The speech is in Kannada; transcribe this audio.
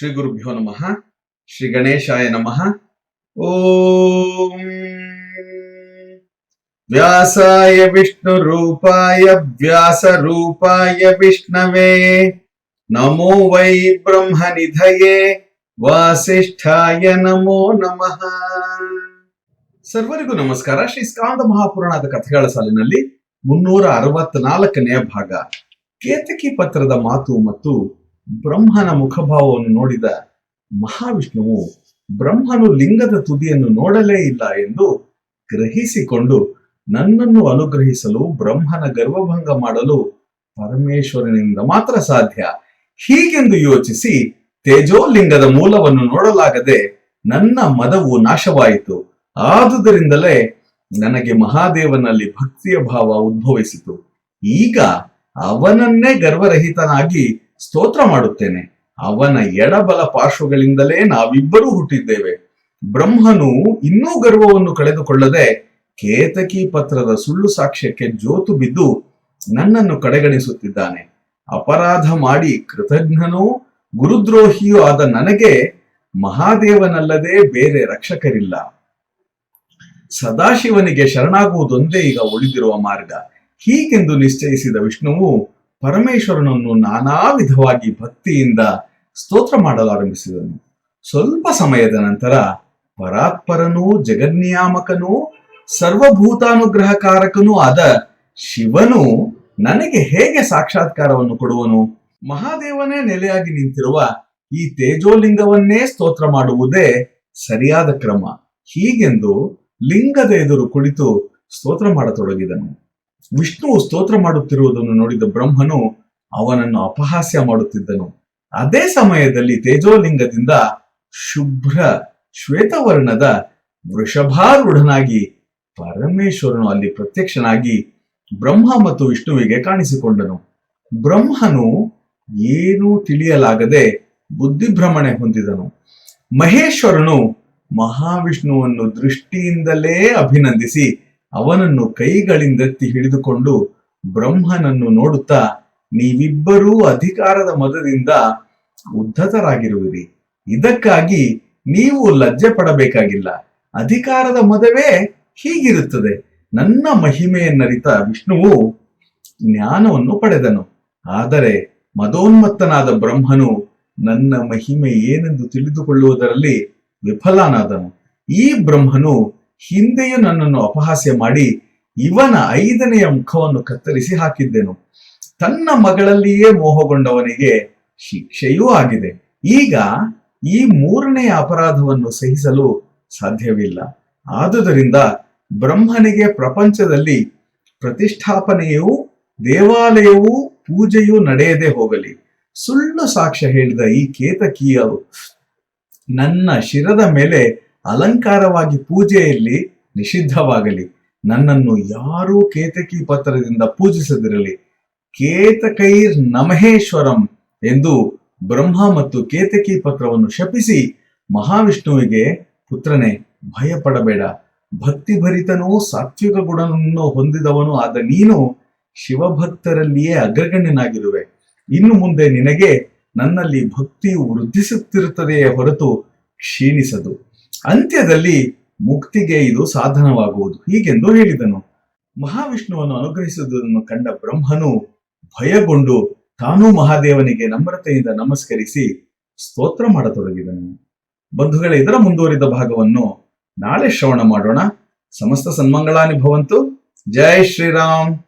ಶ್ರೀ ಗುರುಭ್ಯೋ ನಮಃ, ಶ್ರೀ ಗಣೇಶಾಯ ನಮಃ. ಓಂ. ವ್ಯಾಸಾಯ ವಿಷ್ಣು ರೂಪಾಯ, ವ್ಯಾಸ ರೂಪಾಯ ವಿಷ್ಣವೇ. ನಮೋ ವೈ ಬ್ರಹ್ಮ ನಿಧಯೇ ವಾಸಿಷ್ಠಾಯ ನಮೋ ನಮಃ. ಸರ್ವರಿಗೂ ನಮಸ್ಕಾರ. ಶ್ರೀ ಸ್ಕಾಂದ ಮಹಾಪುರಾಣದ ಕಥೆಗಳ ಸಾಲಿನಲ್ಲಿ ಮುನ್ನೂರ ಅರವತ್ನಾಲ್ಕನೆಯ ಭಾಗ. ಕೇತಕಿ ಪತ್ರದ ಮಾತು ಮತ್ತು ಬ್ರಹ್ಮನ ಮುಖಭಾವವನ್ನು ನೋಡಿದ ಮಹಾವಿಷ್ಣುವು ಬ್ರಹ್ಮನು ಲಿಂಗದ ತುದಿಯನ್ನು ನೋಡಲೇ ಇಲ್ಲ ಎಂದು ಗ್ರಹಿಸಿಕೊಂಡು ನನ್ನನ್ನು ಅನುಗ್ರಹಿಸಲು ಬ್ರಹ್ಮನ ಗರ್ವಭಂಗ ಮಾಡಲು ಪರಮೇಶ್ವರನಿಂದ ಮಾತ್ರ ಸಾಧ್ಯ. ಹೀಗೆಂದು ಯೋಚಿಸಿ ತೇಜೋಲಿಂಗದ ಮೂಲವನ್ನು ನೋಡಲಾಗದೆ ನನ್ನ ಮದವು ನಾಶವಾಯಿತು. ಆದುದರಿಂದಲೇ ನನಗೆ ಮಹಾದೇವನಲ್ಲಿ ಭಕ್ತಿಯ ಭಾವ ಉದ್ಭವಿಸಿತು. ಈಗ ಅವನನ್ನೇ ಗರ್ವರಹಿತನಾಗಿ ಸ್ತೋತ್ರ ಮಾಡುತ್ತೇನೆ. ಅವನ ಎಡಬಲ ಪಾರ್ಶ್ವಗಳಿಂದಲೇ ನಾವಿಬ್ಬರೂ ಹುಟ್ಟಿದ್ದೇವೆ. ಬ್ರಹ್ಮನು ಇನ್ನೂ ಗರ್ವವನ್ನು ಕಳೆದುಕೊಳ್ಳದೆ ಕೇತಕಿ ಪತ್ರದ ಸುಳ್ಳು ಸಾಕ್ಷ್ಯಕ್ಕೆ ಜೋತು ಬಿದ್ದು ನನ್ನನ್ನು ಕಡೆಗಣಿಸುತ್ತಿದ್ದಾನೆ. ಅಪರಾಧ ಮಾಡಿ ಕೃತಜ್ಞನೂ ಗುರುದ್ರೋಹಿಯೂ ಆದ ನನಗೆ ಮಹಾದೇವನಲ್ಲದೆ ಬೇರೆ ರಕ್ಷಕರಿಲ್ಲ. ಸದಾಶಿವನಿಗೆ ಶರಣಾಗುವುದೊಂದೇ ಈಗ ಉಳಿದಿರುವ ಮಾರ್ಗ. ಹೀಗೆಂದು ನಿಶ್ಚಯಿಸಿದ ವಿಷ್ಣುವು ಪರಮೇಶ್ವರನನ್ನು ನಾನಾ ವಿಧವಾಗಿ ಭಕ್ತಿಯಿಂದ ಸ್ತೋತ್ರ ಮಾಡಲಾರಂಭಿಸಿದನು. ಸ್ವಲ್ಪ ಸಮಯದ ನಂತರ ಪರಾತ್ಪರನೂ ಜಗನ್ನಿಯಾಮಕನೂ ಸರ್ವಭೂತಾನುಗ್ರಹಕಾರಕನೂ ಆದ ಶಿವನು ನನಗೆ ಹೇಗೆ ಸಾಕ್ಷಾತ್ಕಾರವನ್ನು ಕೊಡುವನು? ಮಹಾದೇವನೇ ನೆಲೆಯಾಗಿ ನಿಂತಿರುವ ಈ ತೇಜೋಲಿಂಗವನ್ನೇ ಸ್ತೋತ್ರ ಮಾಡುವುದೇ ಸರಿಯಾದ ಕ್ರಮ. ಹೀಗೆಂದು ಲಿಂಗದ ಎದುರು ಕುಳಿತು ಸ್ತೋತ್ರ ಮಾಡತೊಡಗಿದನು. ವಿಷ್ಣುವು ಸ್ತೋತ್ರ ಮಾಡುತ್ತಿರುವುದನ್ನು ನೋಡಿದ ಬ್ರಹ್ಮನು ಅವನನ್ನು ಅಪಹಾಸ್ಯ ಮಾಡುತ್ತಿದ್ದನು. ಅದೇ ಸಮಯದಲ್ಲಿ ತೇಜೋಲಿಂಗದಿಂದ ಶುಭ್ರ ಶ್ವೇತವರ್ಣದ ವೃಷಭಾರೂಢನಾಗಿ ಪರಮೇಶ್ವರನು ಅಲ್ಲಿ ಪ್ರತ್ಯಕ್ಷನಾಗಿ ಬ್ರಹ್ಮ ಮತ್ತು ವಿಷ್ಣುವಿಗೆ ಕಾಣಿಸಿಕೊಂಡನು. ಬ್ರಹ್ಮನು ಏನೂ ತಿಳಿಯಲಾಗದೆ ಬುದ್ಧಿಭ್ರಮಣೆ ಹೊಂದಿದನು. ಮಹೇಶ್ವರನು ಮಹಾವಿಷ್ಣುವನ್ನು ದೃಷ್ಟಿಯಿಂದಲೇ ಅಭಿನಂದಿಸಿ ಅವನನ್ನು ಕೈಗಳಿಂದೆತ್ತಿ ಹಿಡಿದುಕೊಂಡು ಬ್ರಹ್ಮನನ್ನು ನೋಡುತ್ತಾ, ನೀವಿಬ್ಬರೂ ಅಧಿಕಾರದ ಮದದಿಂದ ಉದ್ಧತರಾಗಿರುವಿರಿ. ಇದಕ್ಕಾಗಿ ನೀವು ಲಜ್ಜೆ ಪಡಬೇಕಾಗಿಲ್ಲ. ಅಧಿಕಾರದ ಮದವೇ ಹೀಗಿರುತ್ತದೆ. ನನ್ನ ಮಹಿಮೆಯನ್ನರಿತ ವಿಷ್ಣುವು ಜ್ಞಾನವನ್ನು ಪಡೆದನು. ಆದರೆ ಮದೋನ್ಮತ್ತನಾದ ಬ್ರಹ್ಮನು ನನ್ನ ಮಹಿಮೆ ಏನೆಂದು ತಿಳಿದುಕೊಳ್ಳುವುದರಲ್ಲಿ ವಿಫಲನಾದನು. ಈ ಬ್ರಹ್ಮನು ಹಿಂದೆಯೂ ನನ್ನನ್ನು ಅಪಹಾಸ್ಯ ಮಾಡಿ ಇವನ ಐದನೆಯ ಮುಖವನ್ನು ಕತ್ತರಿಸಿ ಹಾಕಿದ್ದೆನು. ತನ್ನ ಮಗಳಲ್ಲಿಯೇ ಮೋಹಗೊಂಡವನಿಗೆ ಶಿಕ್ಷೆಯೂ ಆಗಿದೆ. ಈಗ ಈ ಮೂರನೆಯ ಅಪರಾಧವನ್ನು ಸಹಿಸಲು ಸಾಧ್ಯವಿಲ್ಲ. ಆದುದರಿಂದ ಬ್ರಹ್ಮನಿಗೆ ಪ್ರಪಂಚದಲ್ಲಿ ಪ್ರತಿಷ್ಠಾಪನೆಯೂ, ದೇವಾಲಯವೂ, ಪೂಜೆಯೂ ನಡೆಯದೆ ಹೋಗಲಿ. ಸುಳ್ಳು ಸಾಕ್ಷ್ಯ ಹೇಳಿದ ಈ ಕೇತಕಿಯರು ನನ್ನ ಶಿರದ ಮೇಲೆ ಅಲಂಕಾರವಾಗಿ ಪೂಜೆಯಲ್ಲಿ ನಿಷಿದ್ಧವಾಗಲಿ, ನನ್ನನ್ನು ಯಾರೂ ಕೇತಕಿ ಪತ್ರದಿಂದ ಪೂಜಿಸದಿರಲಿ. ಕೇತಕೈರ್ ನಮಹೇಶ್ವರಂ ಎಂದು ಬ್ರಹ್ಮ ಮತ್ತು ಕೇತಕಿ ಪತ್ರವನ್ನು ಶಪಿಸಿ ಮಹಾವಿಷ್ಣುವಿಗೆ, ಪುತ್ರನೇ, ಭಯಪಡಬೇಡ. ಭಕ್ತಿಭರಿತನೂ ಸಾತ್ವಿಕ ಗುಣವನ್ನು ಹೊಂದಿದವನು ಆದ ನೀನು ಶಿವಭಕ್ತರಲ್ಲಿಯೇ ಅಗ್ರಗಣ್ಯನಾಗಿರುವೆ. ಇನ್ನು ಮುಂದೆ ನಿನಗೆ ನನ್ನಲ್ಲಿ ಭಕ್ತಿಯು ವೃದ್ಧಿಸುತ್ತಿರುತ್ತದೆಯೇ ಹೊರತು ಕ್ಷೀಣಿಸದು. ಅಂತ್ಯದಲ್ಲಿ ಮುಕ್ತಿಗೆ ಇದು ಸಾಧನವಾಗುವುದು. ಹೀಗೆಂದು ಹೇಳಿದನು. ಮಹಾವಿಷ್ಣುವನ್ನು ಅನುಗ್ರಹಿಸುವುದನ್ನು ಕಂಡ ಬ್ರಹ್ಮನು ಭಯಗೊಂಡು ತಾನೂ ಮಹಾದೇವನಿಗೆ ನಮ್ರತೆಯಿಂದ ನಮಸ್ಕರಿಸಿ ಸ್ತೋತ್ರ ಮಾಡತೊಡಗಿದನು. ಬಂಧುಗಳ, ಇದರ ಮುಂದುವರಿದ ಭಾಗವನ್ನು ನಾಳೆ ಶ್ರವಣ ಮಾಡೋಣ. ಸಮಸ್ತ ಸನ್ಮಂಗಳಾನಿ ಭವಂತು ಜೈ ಶ್ರೀರಾಮ್.